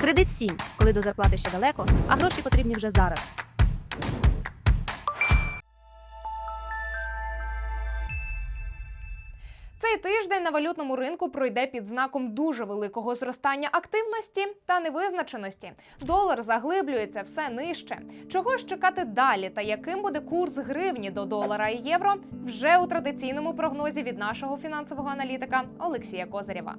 Кредит 7, коли до зарплати ще далеко, а гроші потрібні вже зараз. Цей тиждень на валютному ринку пройде під знаком дуже великого зростання активності та невизначеності. Долар заглиблюється все нижче. Чого ж чекати далі? Та яким буде курс гривні до долара і євро? Вже у традиційному прогнозі від нашого фінансового аналітика Олексія Козирєва.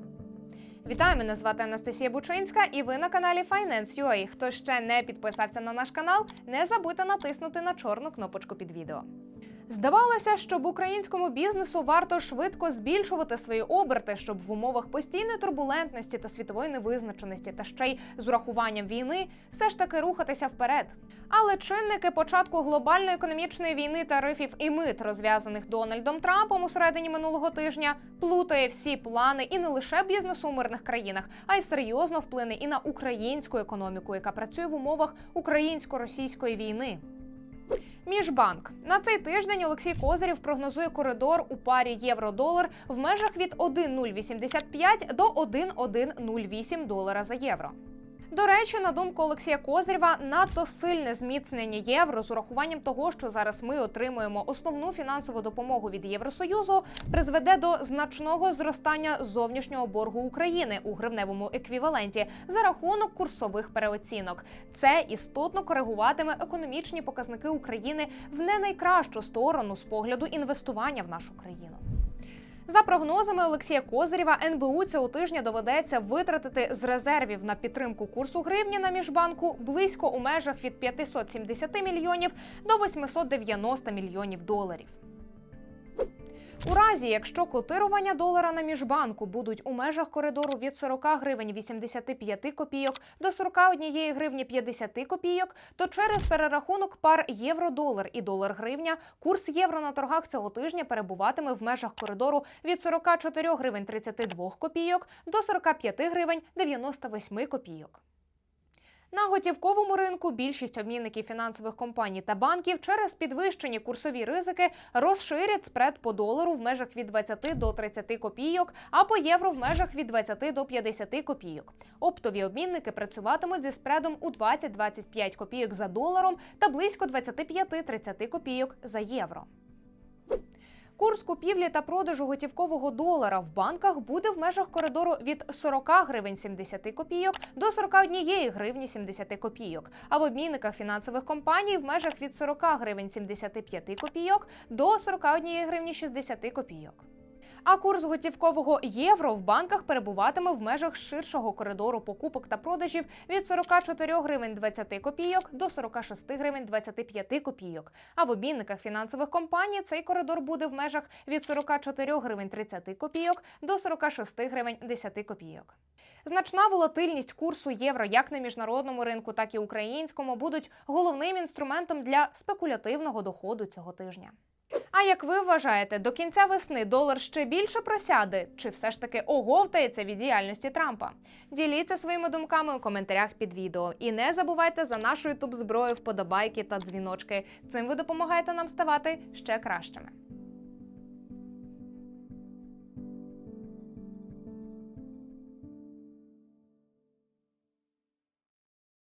Вітаю, мене звати Анастасія Бучинська, і ви на каналі Finance.ua. Хто ще не підписався на наш канал, не забудьте натиснути на чорну кнопочку під відео. Здавалося, щоб українському бізнесу варто швидко збільшувати свої оберти, щоб в умовах постійної турбулентності та світової невизначеності, та ще й з урахуванням війни, все ж таки рухатися вперед. Але чинники початку глобальної економічної війни тарифів і мит, розв'язаних Дональдом Трампом у середині минулого тижня, плутає всі плани і не лише бізнесу у мирних країнах, а й серйозно вплине і на українську економіку, яка працює в умовах українсько-російської війни. Міжбанк на цей тиждень Олексій Козирів прогнозує коридор у парі євро-долар в межах від 1,085 до 1,108 долара за євро. До речі, на думку Олексія Козирєва, надто сильне зміцнення євро з урахуванням того, що зараз ми отримуємо основну фінансову допомогу від Євросоюзу, призведе до значного зростання зовнішнього боргу України у гривневому еквіваленті за рахунок курсових переоцінок. Це істотно коригуватиме економічні показники України в не найкращу сторону з погляду інвестування в нашу країну. За прогнозами Олексія Козирєва, НБУ цього тижня доведеться витратити з резервів на підтримку курсу гривні на міжбанку близько у межах від 570 мільйонів до 890 мільйонів доларів. У разі, якщо котирування долара на міжбанку будуть у межах коридору від 40 гривень 85 копійок до 41 гривні 50 копійок, то через перерахунок пар євро-долар і долар-гривня курс євро на торгах цього тижня перебуватиме в межах коридору від 44 гривень 32 копійок до 45 гривень 98 копійок. На готівковому ринку більшість обмінників фінансових компаній та банків через підвищені курсові ризики розширять спред по долару в межах від 20 до 30 копійок, а по євро в межах від 20 до 50 копійок. Оптові обмінники працюватимуть зі спредом у 20-25 копійок за доларом та близько 25-30 копійок за євро. Курс купівлі та продажу готівкового долара в банках буде в межах коридору від 40 гривень 70 копійок до 41 гривні 70 копійок, а в обмінниках фінансових компаній в межах від 40 гривень 75 копійок до 41 гривні 60 копійок. А курс готівкового євро в банках перебуватиме в межах ширшого коридору покупок та продажів від 44 гривень 20 копійок до 46 гривень 25 копійок. А в обмінниках фінансових компаній цей коридор буде в межах від 44 гривень 30 копійок до 46 гривень 10 копійок. Значна волатильність курсу євро як на міжнародному ринку, так і українському будуть головним інструментом для спекулятивного доходу цього тижня. А як ви вважаєте, до кінця весни долар ще більше просяде, чи все ж таки оговтається від діяльності Трампа? Діліться своїми думками у коментарях під відео. І не забувайте за нашу ютуб зброю вподобайки та дзвіночки. Цим ви допомагаєте нам ставати ще кращими.